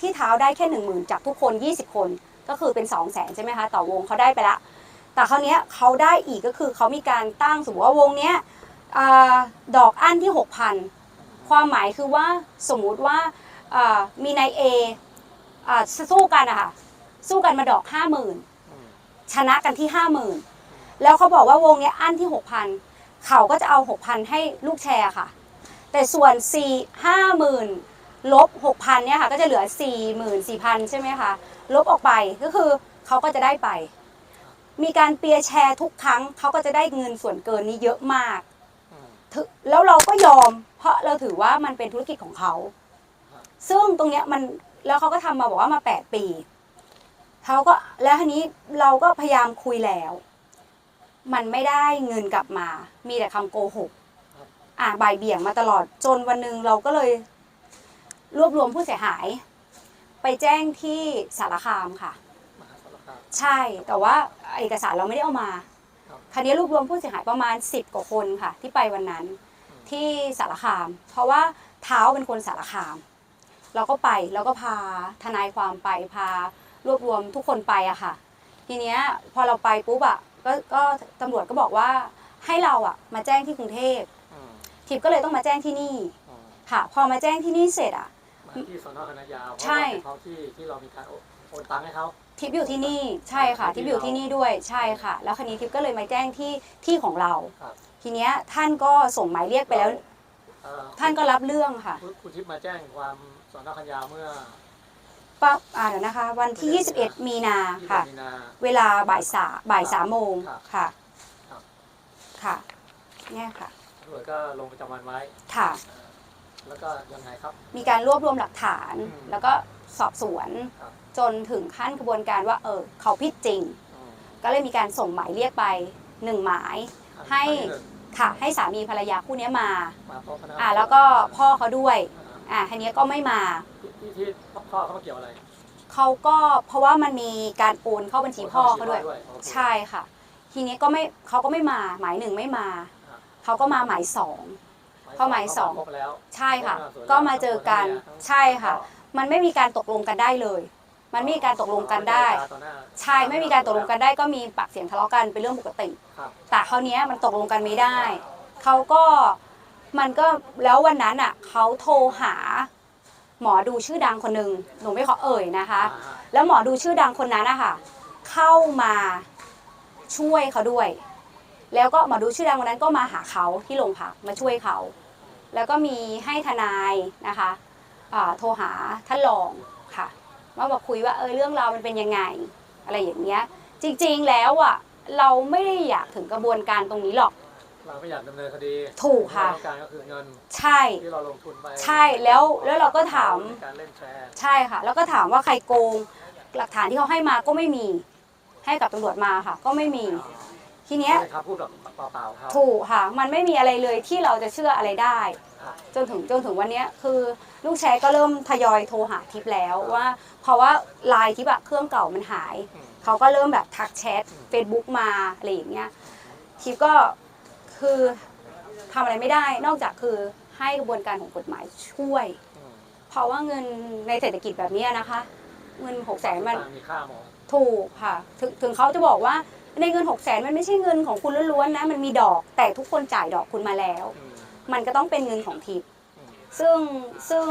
ที่เท้าได้แค่หนึ่งหมื่นจากทุกคน 20 คน ก็คือเป็น 2 0 0แสนใช่ไหมคะ ต่อวงเขาได้ไปละแต่คราวนี้เขาได้อีกก็คือเขามีการตั้งสมมติว่าวงเนี้ยดอกอั้นที่ 6,000 ความหมายคือว่าสมมุติว่ามีนายเอสู้กันอะค่ะสู้กันมาดอก 50,000 ชนะกันที่ 50,000 แล้วเขาบอกว่าวงเนี้ยอั้นที่ 6,000 เขาก็จะเอา 6,000 ให้ลูกแชร์ค่ะ แต่ส่วน 4 50,000 ลบ 6,000เนี่ยค่ะก็จะเหลือ 44,000 ใช่ไหมคะ ลบออกไปก็คือเขาก็จะได้ไป มีการเปียร์แชร์ทุกครั้งเขาก็จะได้เงินส่วนเกินนี้เยอะมากอืมถึแล้วเราก็ยอม เพราะเราถือว่ามันเป็นธุรกิจของเขาครับซึ่งตรงเนี้ยมันแล้วเขาก็ทำมาบอกว่ามา 8 ปีเขาก็แล้วทีนี้เราก็พยายามคุยแล้ว มันไม่ได้เงินกลับมา มีแต่คำโกหกอ่าบ่ายเบี่ยงมาตลอดจนวันหนึ่งเราก็เลย รวบรวมผู้เสียหาย ไปแจ้งที่สารคามค่ะ มหาสารคาม ใช่แต่ว่าเอกสารเราไม่ได้เอามาครับคราวนี้รวบรวมผู้เสียหายประมาณ 10 กว่าคนค่ะ ที่ไปวันนั้นที่สารคาม เพราะว่าเท้าเป็นคนสารคาม เราก็ไปแล้วก็พาทนายความไปพารวบรวมทุกคนไปอะค่ะ ทีเนี้ยพอเราไปปุ๊บอะก็ก็ตำรวจก็บอกว่าให้เราอะมาแจ้งที่กรุงเทพอืมทิพย์ก็เลยต้องมาแจ้งที่นี่ อืมค่ะ พอมาแจ้งที่นี่เสร็จอะมา ที่สนคณะยาวเพราะใช่ว่าเป็นท้องที่ที่เรามีการโอนโอนตังค์ให้เขา ทิพย์อยู่ที่นี่ใช่ค่ะ ทิพย์อยู่ที่นี่ด้วยใช่ค่ะ แล้วคันนี้ทิพย์ก็เลยมาแจ้งที่ที่ของเรา ครับ ทีเนี้ยท่านก็ส่งหมายเรียกไปแล้ว เอ่อท่านก็รับเรื่องค่ะคุณคุณทิพย์มาแจ้งความสนคณะยาวเมื่อปั๊บอ่าเดี๋ยวนะคะ วันที่ 21 มีนาที่ค่ะ มีนา เวลาบ่ายสามบ่ายสามโมงครับค่ะ ครับ ค่ะ เนี่ยค่ะตำรวจก็ลงประจำวันไว้ค่ะเอ่อ แล้วก็ยังไงครับ มีการรวบรวมหลักฐาน อืมแล้วก็สอบสวนครับ จนถึงขั้นกระบวนการว่าเออเขาผิดจริง อืมก็เลยมีการส่งหมายเรียกไปหนึ่งหมายให้ครั้งที่นึ่งค่ะ ให้สามีภรรยาคู่เนี้ยมา มาพบพนักงานอ่าแล้วก็พ่อเขาด้วยอ่าอ่าทีนี้ก็ไม่มา ที่ที่ที่พ่อเขามาเกี่ยวอะไรเขาก็เพราะว่ามันมีการโอนเข้าบัญชีพ่อเขาด้วย โอนเข้าบัญชีพ่อด้วยโอเค ใช่ค่ะ ทีนี้ก็ไม่เขาก็ไม่มา หมายหนึ่งไม่มา ครับ เขาก็มาหมายสอง เข้าหมายสองครบแล้ว ใช่ค่ะพนังานสวนก็มาเจอกันทั้งใช่ค่ะ มันไม่มีการตกลงกันได้เลย มันไม่มีการตกลงกันได้ต่อหน้าใช่ ไม่มีการตกลงกันได้ก็มีปากเสียงทะเลาะกันเป็นเรื่องปกติ ครับ แต่คราวเนี้ยมันตกลงกันไม่ได้ เขาก็มันก็แล้ววันนั้นอะเขาโทรหา หมอดูชื่อดังคนหนึ่งหนูไม่ขอเอ่ยนะคะอ่าแล้วหมอดูชื่อดังคนนั้นนะคะเข้ามาช่วยเขาด้วย แล้วก็หมอดูชื่อดังคนนั้นก็มาหาเขาที่โรงพักมาช่วยเขา แล้วก็มีให้ทนายนะคะอ่าโทรหาท่านรองค่ะว่ามาคุยว่าเออเรื่องราวมันเป็นยังไง อะไรอย่างเงี้ย จริงๆแล้วอะเราไม่ได้อยากถึงกระบวนการตรงนี้หรอก เราไม่อยากดำเนินคดีถูกค่ะเราต้องการก็คือเงินใช่ที่เราลงทุนไปใช่แล้วแล้วเราก็ถามในการเล่นแชร์ใช่ค่ะ แล้วก็ถามว่าใครโกง หลักฐานที่เขาให้มาก็ไม่มี ให้กับตำรวจมาค่ะ ก็ไม่มี ทีเนี้ยเป็นคำพูดแบบเปล่าๆครับ ถูกค่ะ มันไม่มีอะไรเลยที่เราจะเชื่ออะไรได้ ครับ จนถึงจนถึงวันเนี้ยคือลูกแชร์ก็เริ่มทยอยโทรหาทิปแล้วว่า เพราะว่าไลน์ทิปอะเครื่องเก่ามันหาย อืม เขาก็เริ่มแบบทักแชท Facebook มาอะไรอย่างเงี้ยทิปก็คือทำอะไรไม่ได้ นอกจากคือให้กระบวนการของกฎหมายช่วย อืมเพราะว่าเงินในเศรษฐกิจแบบเนี้ยนะคะ เงินหกแสนมันต่างมีค่าหมองถูกค่ะ ถึงถึงเขาจะบอกว่า ในเงินหกแสนมันไม่ใช่เงินของคุณล้วนๆนะ มันมีดอกแต่ทุกคนจ่ายดอกคุณมาแล้วอืมมันก็ต้องเป็นเงินของทิพย์อืมซึ่งซึ่ง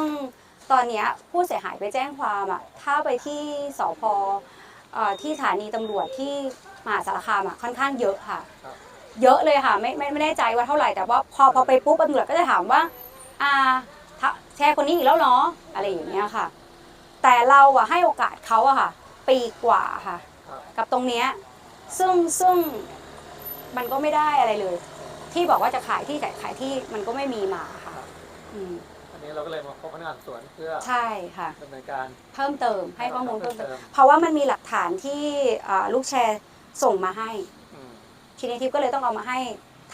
ตอนเนี้ยผู้เสียหายไปแจ้งความอะถ้าไปที่สพเอ่อที่สถานีตำรวจที่มหาสารคามอะค่อนข้างเยอะค่ะครับเยอะเลยค่ะไม่ไม่ไม่แน่ใจว่าเท่าไหร่แต่ว่าพอพอไปปุ๊บตำรวจก็จะถามว่าอ่าถ้าแชร์คนนี้อีกแล้วเนาะอะไรอย่างเงี้ยค่ะ แต่เราอะให้โอกาสเขาอะค่ะ ปีกว่าค่ะครับกับตรงเนี้ย ซึ่งซึ่งมันก็ไม่ได้อะไรเลย ที่บอกว่าจะขายที่ขายขายที่มันก็ไม่มีมาค่ะ อืมอันนี้เราก็เลยมาพบพนักงานสอบสวนเพื่อใช่ค่ะดำเนินการ เพิ่มเติมให้ข้อมูลเพิ่มเติมเพิ่มเติม เพราะว่ามันมีหลักฐานที่อ่าลูกแชร์ส่งมาให้อืมทีนี้ทิพย์ก็เลยต้องเอามาให้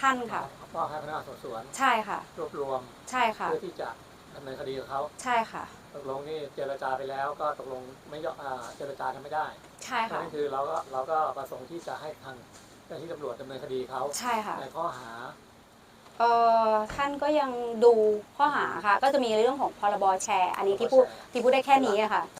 ท่านค่ะ ก็ให้พนักงานสอบสวน ใช่ค่ะ รวบรวมใช่ค่ะ เพื่อที่จะ ดำเนินคดีกับเขาใช่ค่ะ ตกลงนี่เจรจาไปแล้วก็ตกลงไม่ยอมอ่าเจรจากันไม่ได้ใช่ค่ะ นั่นคือเราก็เราก็ประสงค์ที่จะให้ทางเจ้าหน้าที่ตำรวจดำเนินคดีเขาใช่ค่ะ ในข้อหา เอ่อท่านก็ยังดูข้อหาค่ะ ก็จะมีเรื่องของพรบแชร์ อันนี้ที่พูดที่พูดได้แค่นี้อะค่ะ